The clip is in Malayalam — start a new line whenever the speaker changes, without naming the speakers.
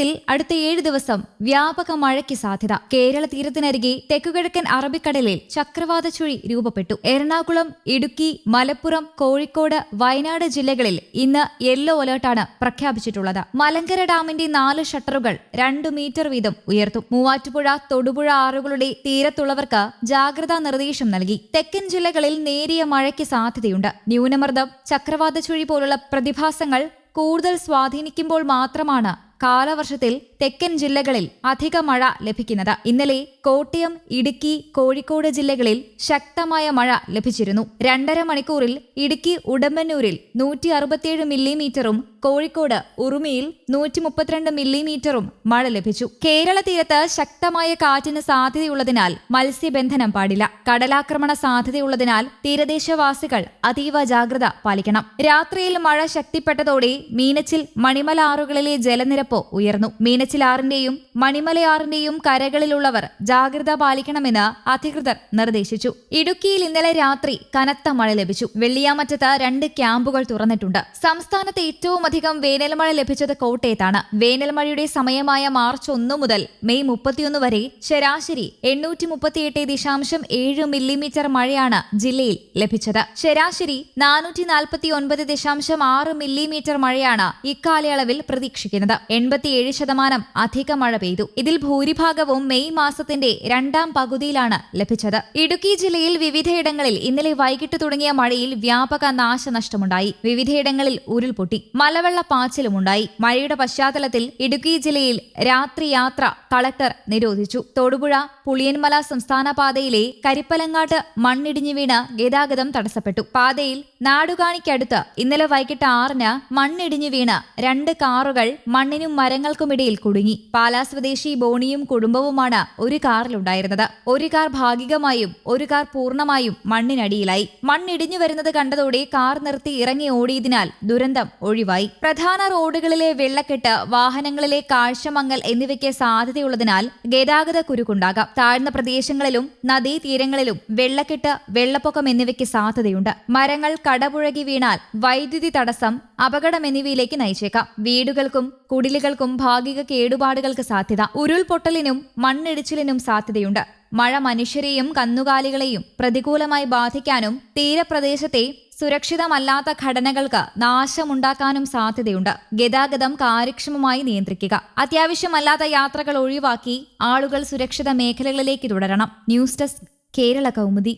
കേരളത്തിൽ അടുത്ത ഏഴ് ദിവസം വ്യാപക മഴയ്ക്ക് സാധ്യത. കേരള തീരത്തിനരികെ തെക്കുകിഴക്കൻ അറബിക്കടലിൽ ചക്രവാത ചുഴി രൂപപ്പെട്ടു. എറണാകുളം ഇടുക്കി മലപ്പുറം കോഴിക്കോട് വയനാട് ജില്ലകളിൽ ഇന്ന് യെല്ലോ അലേർട്ടാണ് പ്രഖ്യാപിച്ചിട്ടുള്ളത്. മലങ്കര ഡാമിന്റെ നാല് ഷട്ടറുകൾ രണ്ടു മീറ്റർ വീതം ഉയർത്തും. മൂവാറ്റുപുഴ തൊടുപുഴ ആറുകളുടെ തീരത്തുള്ളവർക്ക് ജാഗ്രതാ നിർദ്ദേശം നൽകി. തെക്കൻ ജില്ലകളിൽ നേരിയ മഴയ്ക്ക് സാധ്യതയുണ്ട്. ന്യൂനമർദ്ദം ചക്രവാത ചുഴി പോലുള്ള പ്രതിഭാസങ്ങൾ കൂടുതൽ സ്വാധീനിക്കുമ്പോൾ മാത്രമാണ് കാലവർഷത്തിൽ തെക്കൻ ജില്ലകളിൽ അധിക മഴ ലഭിക്കുന്നത്. ഇന്നലെ കോട്ടയം ഇടുക്കി കോഴിക്കോട് ജില്ലകളിൽ ശക്തമായ മഴ ലഭിച്ചിരുന്നു. രണ്ടര മണിക്കൂറിൽ ഇടുക്കി ഉടമ്പന്നൂരിൽ നൂറ്റി അറുപത്തിയേഴ് മില്ലിമീറ്ററും കോഴിക്കോട് ഉറുമിയിൽ നൂറ്റി മുപ്പത്തിരണ്ട് മില്ലിമീറ്ററും മഴ ലഭിച്ചു. കേരള തീരത്ത് ശക്തമായ കാറ്റിന് സാധ്യതയുള്ളതിനാൽ മത്സ്യബന്ധനം പാടില്ല. കടലാക്രമണ സാധ്യതയുള്ളതിനാൽ തീരദേശവാസികൾ അതീവ ജാഗ്രത പാലിക്കണം. രാത്രിയിൽ മഴ ശക്തിപ്പെട്ടതോടെ മീനച്ചിൽ മണിമല ആറുകളിലെ ജലനിരപ്പ് ഉയർന്നു. മീനച്ചിലാറിന്റെയും മണിമലയാറിന്റെയും കരകളിലുള്ളവർ ജാഗ്രത പാലിക്കണമെന്ന് അധികൃതർ നിർദ്ദേശിച്ചു. ഇടുക്കിയിൽ ഇന്നലെ രാത്രി കനത്ത മഴ ലഭിച്ചു. വെള്ളിയാമറ്റത്ത് രണ്ട് ക്യാമ്പുകൾ തുറന്നിട്ടുണ്ട്. സംസ്ഥാനത്ത് ഏറ്റവും അധികം വേനൽമഴ ലഭിച്ചത് കോട്ടയത്താണ്. വേനൽമഴയുടെ സമയമായ മാർച്ച് ഒന്ന് മുതൽ മെയ് മുപ്പത്തിയൊന്ന് വരെ ശരാശരി എണ്ണൂറ്റി മുപ്പത്തിയെട്ട് ദശാംശം ഏഴ് മില്ലിമീറ്റർ മഴയാണ് ജില്ലയിൽ ലഭിച്ചത്. ശരാശരി നാനൂറ്റി നാൽപ്പത്തി ഒൻപത് ദശാംശം ആറ് മില്ലിമീറ്റർ മഴയാണ് ഇക്കാലയളവിൽ പ്രതീക്ഷിക്കുന്നത്. എൺപത്തിയേഴ് ശതമാനം അധിക മഴ പെയ്തു. ഇതിൽ ഭൂരിഭാഗവും മെയ് മാസത്തിന്റെ രണ്ടാം പകുതിയിലാണ് ലഭിച്ചത്. ഇടുക്കി ജില്ലയിൽ വിവിധയിടങ്ങളിൽ ഇന്നലെ വൈകിട്ട് തുടങ്ങിയ മഴയിൽ വ്യാപക നാശനഷ്ടമുണ്ടായി. വിവിധയിടങ്ങളിൽ ഉരുൾപൊട്ടി. മലവെള്ള പാച്ചിലുമുണ്ടായി മഴയുടെ പശ്ചാത്തലത്തിൽ ഇടുക്കി ജില്ലയിൽ രാത്രി യാത്ര കളക്ടർ നിരോധിച്ചു. തൊടുപുഴ പുളിയൻമല സംസ്ഥാന പാതയിലെ കരിപ്പലങ്ങാട്ട് മണ്ണിടിഞ്ഞു വീണ് ഗതാഗതം തടസ്സപ്പെട്ടു. പാതയിൽ നാടുകാണിക്കടുത്ത് ഇന്നലെ വൈകിട്ട് ആറിന് മണ്ണിടിഞ്ഞു വീണ് രണ്ട് കാറുകൾ മണ്ണിനും മരങ്ങൾക്കുമിടയിൽ കുടുങ്ങി. പാലാ സ്വദേശി ബോണിയും കുടുംബവുമാണ് ഒരു കാറിലുണ്ടായിരുന്നത്. ഒരു കാർ ഭാഗികമായും ഒരു കാർ പൂർണമായും മണ്ണിനടിയിലായി. മണ്ണിടിഞ്ഞു വരുന്നത് കണ്ടതോടെ കാർ നിർത്തി ഇറങ്ങി ഓടിയതിനാൽ ദുരന്തം ഒഴിവായി. പ്രധാന റോഡുകളിലെ വെള്ളക്കെട്ട് വാഹനങ്ങളിലെ കാഴ്ചമങ്ങൽ എന്നിവയ്ക്ക് സാധ്യതയുള്ളതിനാൽ ഗതാഗത കുരുക്കുണ്ടാകാം. താഴ്ന്ന പ്രദേശങ്ങളിലും നദീതീരങ്ങളിലും വെള്ളക്കെട്ട് വെള്ളപ്പൊക്കം എന്നിവയ്ക്ക് സാധ്യതയുണ്ട്. മരങ്ങൾ കടപുഴകി വീണാൽ വൈദ്യുതി തടസ്സം അപകടം എന്നിവയിലേക്ക് നയിച്ചേക്കാം. വീടുകൾക്കും കുടിലുകൾക്കും ഭാഗിക കേടുപാടുകൾക്ക് സാധ്യത. ഉരുൾപൊട്ടലിനും മണ്ണിടിച്ചിലിനും സാധ്യതയുണ്ട്. മഴ മനുഷ്യരെയും കന്നുകാലികളെയും പ്രതികൂലമായി ബാധിക്കാനും തീരപ്രദേശത്തെ സുരക്ഷിതമല്ലാത്ത ഘടനകൾക്ക് നാശമുണ്ടാക്കാനും സാധ്യതയുണ്ട്. ഗതാഗതം കാര്യക്ഷമമായി നിയന്ത്രിക്കുക. അത്യാവശ്യമല്ലാത്ത യാത്രകൾ ഒഴിവാക്കി ആളുകൾ സുരക്ഷിത മേഖലകളിലേക്ക് തുടരണം. News desk Kerala Kaumudi.